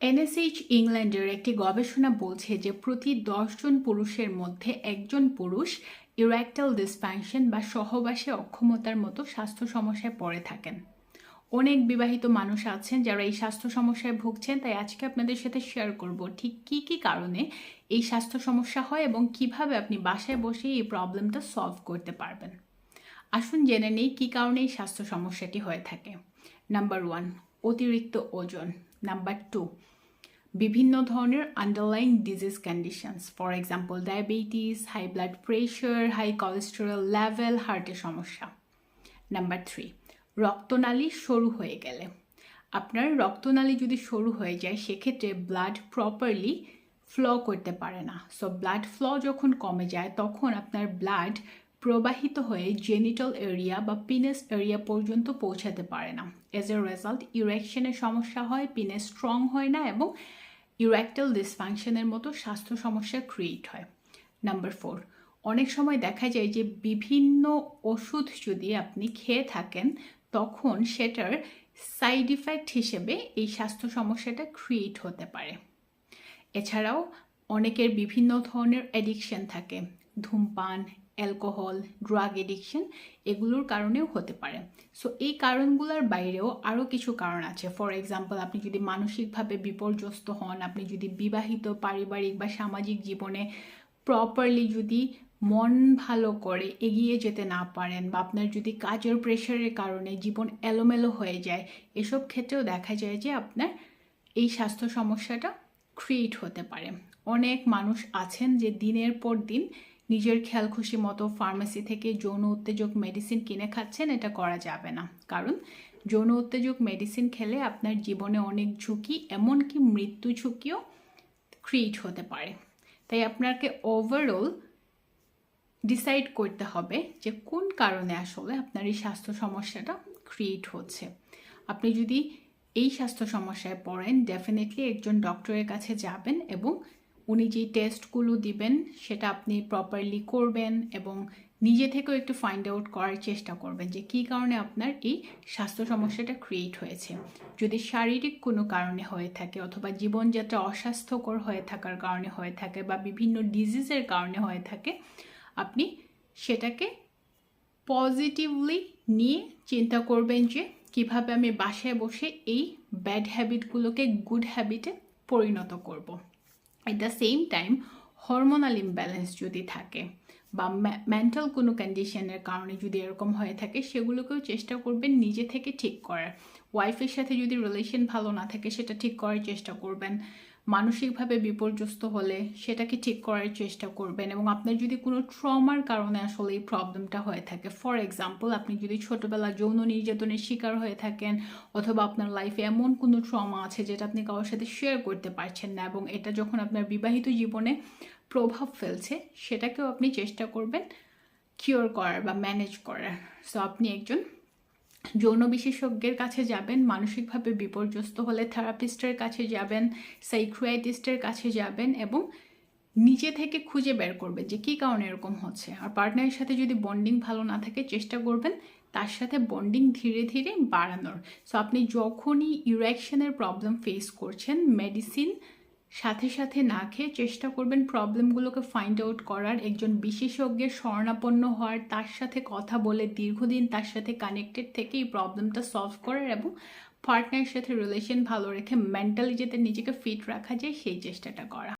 এনএসএইচ ইংল্যান্ডের একটি গবেষণা বলছে যে প্রতি দশজন পুরুষের মধ্যে একজন পুরুষ ইরেকটাল ডিসফাংশন বা সহবাসে অক্ষমতার মতো স্বাস্থ্য সমস্যায় পড়ে থাকেন। অনেক বিবাহিত মানুষ আছেন যারা এই স্বাস্থ্য সমস্যায় ভুগছেন, তাই আজকে আপনাদের সাথে শেয়ার করব ঠিক কি কি কারণে এই স্বাস্থ্য সমস্যা হয় এবং কীভাবে আপনি বাসায় বসে এই প্রবলেমটা সলভ করতে পারবেন। আসুন জেনে নেই কী কারণে এই স্বাস্থ্য সমস্যাটি হয়ে থাকে। নাম্বার ওয়ান অতিরিক্ত ওজন। নাম্বার টু বিভিন্ন ধরনের underline disease conditions for example diabetes high blood pressure high cholesterol level হার্টের সমস্যা। নাম্বার থ্রি রক্তনালী সরু হয়ে গেলে। আপনার রক্তনালী যদি সরু হয়ে যায়, সেক্ষেত্রে ব্লাড প্রপারলি ফ্লো করতে পারে না। সো ব্লাড ফ্লো যখন কমে যায়, তখন আপনার ব্লাড প্রবাহিত হয়ে জেনিটাল এরিয়া বা পিনেস এরিয়া পর্যন্ত পৌঁছাতে পারে না। এজ এ রেজাল্ট ইরেকশনের সমস্যা হয় পিনেস স্ট্রং হয় না এবং ইরেকটাল ডিসফাংশনের মতো স্বাস্থ্য সমস্যা ক্রিয়েট হয়। নাম্বার ফোর অনেক সময় দেখা যায় যে বিভিন্ন ওষুধ যদি আপনি খেয়ে থাকেন, তখন সেটার সাইড ইফেক্ট হিসেবে এই স্বাস্থ্য সমস্যাটা ক্রিয়েট হতে পারে। এছাড়াও অনেকের বিভিন্ন ধরনের অ্যাডিকশন থাকে, ধূমপান অ্যালকোহল ড্রাগ এডিকশন এগুলোর কারণেও হতে পারে। সো এই কারণগুলোর বাইরেও আরও কিছু কারণ আছে। ফর এক্সাম্পল আপনি যদি মানসিকভাবে বিপর্যস্ত হন, আপনি যদি বিবাহিত, পারিবারিক বা সামাজিক জীবনে প্রপারলি যদি মন ভালো করে এগিয়ে যেতে না পারেন বা আপনার যদি কাজের প্রেশারের কারণে জীবন এলোমেলো হয়ে যায়, এসব ক্ষেত্রেও দেখা যায় যে আপনার এই স্বাস্থ্য সমস্যাটা ক্রিয়েট হতে পারে। অনেক মানুষ আছেন যে দিনের পর দিন নিজের খেয়াল খুশি মতো ফার্মেসি থেকে যৌন উত্তেজক মেডিসিন কিনে খাচ্ছেন, এটা করা যাবে না। কারণ, যৌন উত্তেজক মেডিসিন খেলে আপনার জীবনে অনেক ঝুঁকি, এমনকি মৃত্যু ঝুঁকিও ক্রিয়েট হতে পারে। তাই আপনাকে ওভারঅল ডিসাইড করতে হবে যে কোন কারণে আসলে আপনার এই স্বাস্থ্য সমস্যাটা ক্রিয়েট হচ্ছে। আপনি যদি এই স্বাস্থ্য সমস্যায় পড়েন ডেফিনেটলি একজন ডক্টরের কাছে যাবেন এবং উনি যেই টেস্টগুলো দিবেন, সেটা আপনি প্রপারলি করবেন এবং নিজে থেকেও একটু ফাইন্ড আউট করার চেষ্টা করবেন যে কী কারণে আপনার এই স্বাস্থ্য সমস্যাটা ক্রিয়েট হয়েছে যদি শারীরিক কোনো কারণে হয়ে থাকে অথবা জীবনযাত্রা অস্বাস্থ্যকর হয়ে থাকার কারণে হয়ে থাকে বা বিভিন্ন ডিজিজের কারণে হয়ে থাকে, আপনি সেটাকে পজিটিভলি নিয়ে চিন্তা করবেন যে কীভাবে আমি বাসায় বসে এই ব্যাড হ্যাবিটগুলোকে গুড হ্যাবিটে পরিণত করব। At the same time hormonal imbalance যদি থাকে বা মেন্টাল কোনো কন্ডিশনের কারণে যদি এরকম হয়ে থাকে, সেগুলোকেও চেষ্টা করবেন নিজে থেকে ঠিক করার। ওয়াইফের সাথে যদি রিলেশন ভালো না থাকে, সেটা ঠিক করার চেষ্টা করবেন। মানসিকভাবে বিপর্যস্ত হলে সেটাকে ঠিক করার চেষ্টা করবেন এবং আপনার যদি কোনো ট্রমার কারণে আসলে এই প্রবলেমটা হয়ে থাকে, ফর এক্সাম্পল আপনি যদি ছোটোবেলা যৌন নির্যাতনের শিকার হয়ে থাকেন অথবা আপনার লাইফে এমন কোনো ট্রমা আছে যেটা আপনি কারোর সাথে শেয়ার করতে পারছেন না এবং এটা যখন আপনার বিবাহিত জীবনে প্রভাব ফেলছে, সেটাকেও আপনি চেষ্টা করবেন কিওর করার বা ম্যানেজ করার। সো আপনি একজন যৌন বিশেষজ্ঞের কাছে যাবেন, মানসিকভাবে বিপর্যস্ত হলে থেরাপিস্টের কাছে যাবেন সাইক্রিয়াটিস্টের কাছে যাবেন এবং নিজে থেকে খুঁজে বের করবেন যে কী কারণে এরকম হচ্ছে। আর পার্টনারের সাথে যদি বন্ডিং ভালো না থাকে, চেষ্টা করবেন তার সাথে বন্ডিং ধীরে ধীরে বাড়ানোর। সো আপনি যখনই ইউরেকশনের প্রবলেম ফেস করছেন মেডিসিন সাথে সাথে না খেয়ে চেষ্টা করবেন প্রবলেমগুলোকে ফাইন্ড আউট করার। একজন বিশেষজ্ঞের স্বর্ণাপন্ন হওয়ার, তার সাথে কথা বলে দীর্ঘদিন তার সাথে কানেক্টেড থেকে এই প্রবলেমটা সলভ করার এবং পার্টনারের সাথে রিলেশন ভালো রেখে মেন্টালি যাতে নিজেকে ফিট রাখা যায়, সেই চেষ্টাটা করা।